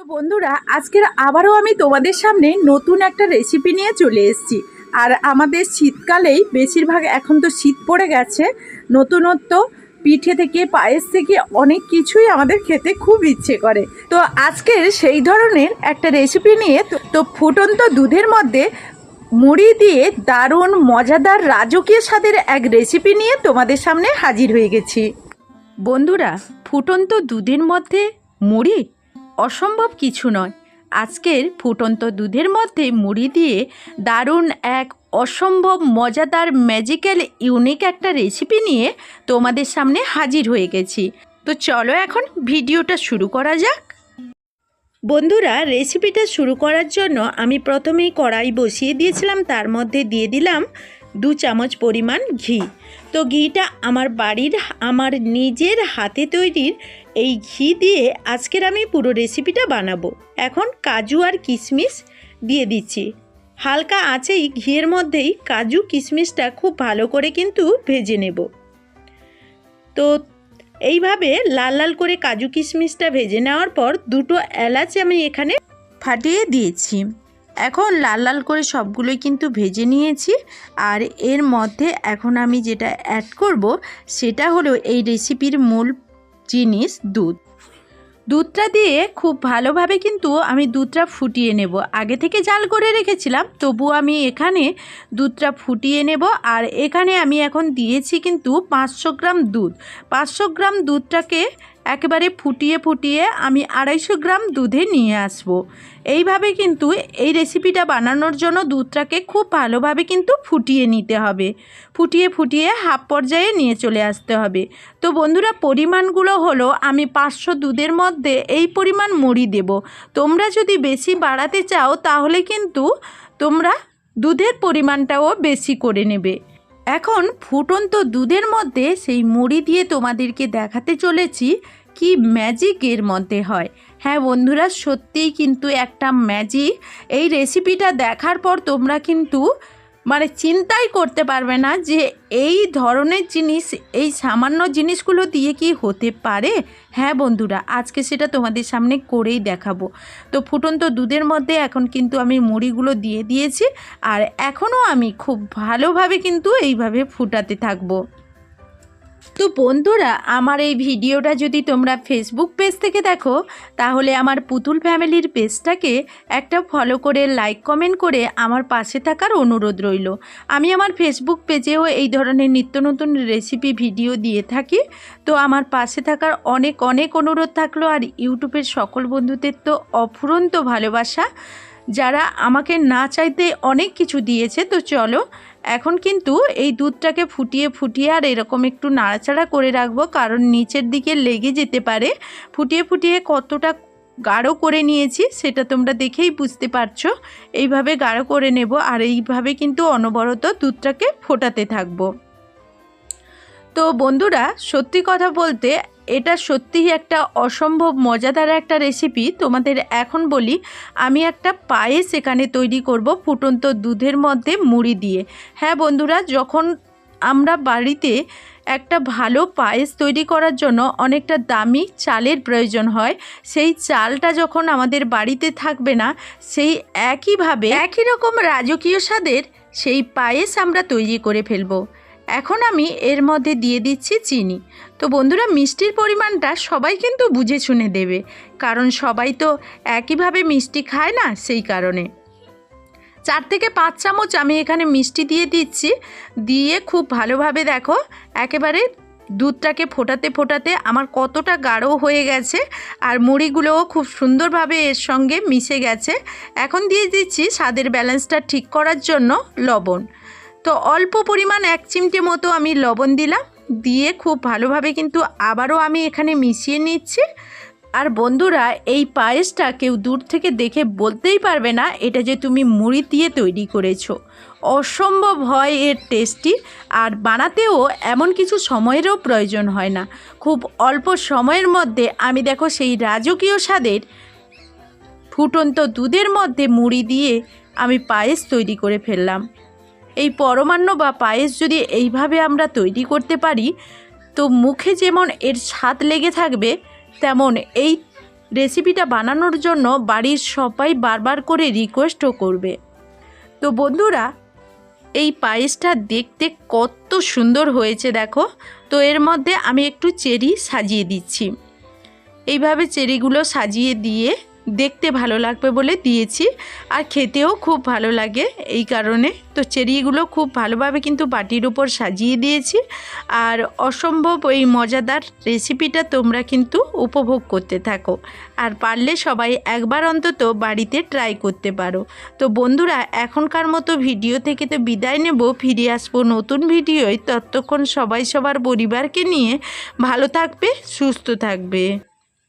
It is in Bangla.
তো বন্ধুরা, আজকের আবারও আমি তোমাদের সামনে নতুন একটা রেসিপি নিয়ে চলে এসেছি। আর আমাদের শীতকালেই বেশিরভাগ এখন তো শীত পড়ে গেছে, নতুনত্ব, পিঠে থেকে, পায়েস থেকে অনেক কিছুই আমাদের খেতে খুব ইচ্ছে করে। তো আজকের সেই ধরনের একটা রেসিপি নিয়ে তো- তো ফুটন্ত দুধের মধ্যে মুড়ি দিয়ে দারুণ মজাদার রাজকীয় স্বাদের এক রেসিপি নিয়ে তোমাদের সামনে হাজির হয়ে গেছি। বন্ধুরা, ফুটন্ত দুধের মধ্যে মুড়ি অসম্ভব কিছু নয়। আজকের ফুটন্ত দুধের মধ্যে মুড়ি দিয়ে দারুণ এক অসম্ভব মজাদার ম্যাজিক্যাল ইউনিক একটা রেসিপি নিয়ে তোমাদের সামনে হাজির হয়ে গেছি। তো চলো এখন ভিডিওটা শুরু করা যাক। বন্ধুরা রেসিপিটা শুরু করার জন্য আমি প্রথমেই কড়াই বসিয়ে দিয়েছিলাম। তার মধ্যে দিয়ে দিলাম দু চামচ পরিমাণ ঘি। তো ঘিটা আমার বাড়ির, আমার নিজের হাতে তৈরির এই ঘি দিয়ে আজকের আমি পুরো রেসিপিটা বানাবো। এখন কাজু আর কিশমিশ দিয়ে দিচ্ছি। হালকা আছেই ঘিয়ের মধ্যেই কাজু কিশমিশটা খুব ভালো করে কিন্তু ভেজে নেব। তো এইভাবে লাল লাল করে কাজু কিশমিশটা ভেজে নেওয়ার পর দুটো এলাচ আমি এখানে ফাটিয়ে দিয়েছি। এখন লাল লাল করে সবগুলোই কিন্তু ভেজে নিয়েছি। আর এর মধ্যে এখন আমি যেটা অ্যাড করব, সেটা হলো এই রেসিপির মূল জিনিস দুধ। দুধটা দিয়ে খুব ভালোভাবে কিন্তু আমি দুধটা ফুটিয়ে নেব। আগে থেকে জাল করে রেখেছিলাম, তবু আমি এখানে দুধটা ফুটিয়ে নেব। আর এখানে আমি এখন দিয়েছি কিন্তু পাঁচশো গ্রাম দুধ। পাঁচশো গ্রাম দুধটাকে একেবারে ফুটিয়ে ফুটিয়ে আমি আড়াইশো গ্রাম দুধে নিয়ে আসব। এইভাবে কিন্তু এই রেসিপিটা বানানোর জন্য দুধটাকে খুব ভালোভাবে কিন্তু ফুটিয়ে নিতে হবে। ফুটিয়ে ফুটিয়ে হাফ পর্যায়ে নিয়ে চলে আসতে হবে। তো বন্ধুরা, পরিমাণগুলো হলো আমি পাঁচশো দুধের মধ্যে এই পরিমাণ মুড়ি দেব। তোমরা যদি বেশি বাড়াতে চাও তাহলে কিন্তু তোমরা দুধের পরিমাণটাও বেশি করে নেবে। এখন ফুটন্ত দুধের মধ্যে সেই মুড়ি দিয়ে তোমাদেরকে দেখাতে চলেছি কি ম্যাজিক এর মধ্যে হয়। হ্যাঁ বন্ধুরা, সত্যিই কিন্তু একটা ম্যাজিক এই রেসিপিটা দেখার পর তোমরা কিন্তু মানে চিন্তাই করতে পারবে না যে এই ধরনের জিনিস, এই সামান্য জিনিসগুলো দিয়ে কি হতে পারে? হ্যাঁ বন্ধুরা, আজকে সেটা তোমাদের সামনে করেই দেখাবো। তো ফুটন্ত দুধের মধ্যে এখন কিন্তু আমি মুড়িগুলো দিয়ে দিয়েছি, আর এখনও আমি খুব ভালোভাবে কিন্তু এইভাবে ফুটাতে থাকব। তো বন্ধুরা, আমার এই ভিডিওটা যদি তোমরা ফেসবুক পেজ থেকে দেখো, তাহলে আমার পুতুল ফ্যামিলির পেজটাকে একটা ফলো করে লাইক কমেন্ট করে আমার পাশে থাকার অনুরোধ রইল। আমি আমার ফেসবুক পেজেও এই ধরনের নিত্য নতুন রেসিপি ভিডিও দিয়ে থাকি। তো আমার পাশে থাকার অনেক অনেক অনুরোধ থাকল আর ইউটিউবের সকল বন্ধুদের তো অফুরন্ত ভালোবাসা। যারা আমাকে না চাইতে অনেক কিছু দিয়েছে, তো চলো এখন কিন্তু এই দুধটাকে ফুটিয়ে ফুটিয়ে আর এরকম একটু নাড়াচাড়া করে রাখব, কারণ নিচের দিকে লেগে যেতে পারে। ফুটিয়ে ফুটিয়ে কতটা গাঢ় করে নিয়েছি সেটা তোমরা দেখেই বুঝতে পারছ। এইভাবে গাঢ় করে নেব আর এইভাবে কিন্তু অনবরত দুধটাকে ফোটাতে থাকব। তো বন্ধুরা, সত্যি কথা বলতে এটা সত্যিই একটা অসম্ভব মজাদার একটা রেসিপি তোমাদের এখন বলি, আমি একটা পায়েস এখানে তৈরি করব ফুটন্ত দুধের মধ্যে মুড়ি দিয়ে। হ্যাঁ বন্ধুরা, যখন আমরা বাড়িতে একটা ভালো পায়েস তৈরি করার জন্য অনেকটা দামি চালের প্রয়োজন হয়, সেই চালটা যখন আমাদের বাড়িতে থাকবে না, সেই একইভাবে একই রকম রাজকীয় স্বাদের সেই পায়েস আমরা তৈরি করে ফেলব। এখন আমি এর মধ্যে দিয়ে দিচ্ছি চিনি। তো বন্ধুরা মিষ্টির পরিমাণটা সবাই কিন্তু বুঝে শুনে দেবে। কারণ সবাই তো একইভাবে মিষ্টি খায় না সেই কারণে। চার থেকে পাঁচ চামচ আমি এখানে মিষ্টি দিয়ে দিচ্ছি। দিয়ে খুব ভালোভাবে দেখো, একেবারে দুধটাকে ফোটাতে ফোটাতে আমার কতটা গাঢ় হয়ে গেছে আর মুড়িগুলোও খুব সুন্দরভাবে এর সঙ্গে মিশে গেছে। এখন দিয়ে দিচ্ছি স্বাদের ব্যালেন্সটা ঠিক করার জন্য লবণ। তো অল্প পরিমাণ এক চিমটে মতো আমি লবণ দিলাম। দিয়ে খুব ভালোভাবে কিন্তু আবারও আমি এখানে মিশিয়ে নিচ্ছি। আর বন্ধুরা, এই পায়েসটা কেউ দূর থেকে দেখে বলতেই পারবে না এটা যে তুমি মুড়ি দিয়ে তৈরি করেছ। অসম্ভব হয় এর টেস্টি আর বানাতেও এমন কিছু সময়েরও প্রয়োজন হয় না। খুব অল্প সময়ের মধ্যে আমি দেখো সেই রাজকীয় স্বাদের ফুটন্ত দুধের মধ্যে মুড়ি দিয়ে আমি পায়েস তৈরি করে ফেললাম। এই পরমান্ন বা পায়েস যদি এইভাবে আমরা তৈরি করতে পারি, তো মুখে যেমন এর স্বাদ লেগে থাকবে, তেমন এই রেসিপিটা বানানোর জন্য বাড়ির সবাই বারবার করে রিকোয়েস্টও করবে। তো বন্ধুরা, এই পায়েসটা দেখতে কত সুন্দর হয়েছে দেখো। তো এর মধ্যে আমি একটু চেরি সাজিয়ে দিচ্ছি। এইভাবে চেরিগুলো সাজিয়ে দিয়ে দেখতে ভালো লাগবে বলে দিয়েছি আর খেতেও খুব ভালো লাগে এই কারণে। তো চেরিগুলো খুব ভালোভাবে কিন্তু বাটির উপর সাজিয়ে দিয়েছি আর অসম্ভব এই মজাদার রেসিপিটা তোমরা কিন্তু উপভোগ করতে থাকো আর পারলে সবাই একবার অন্তত বাড়িতে ট্রাই করতে পারো। তো বন্ধুরা, এখনকার মতো ভিডিও থেকে তো বিদায় নেব। ফিরে আসব নতুন ভিডিওয়। ততক্ষণ সবাই সবার পরিবারকে নিয়ে ভালো থাকবে, সুস্থ থাকবে।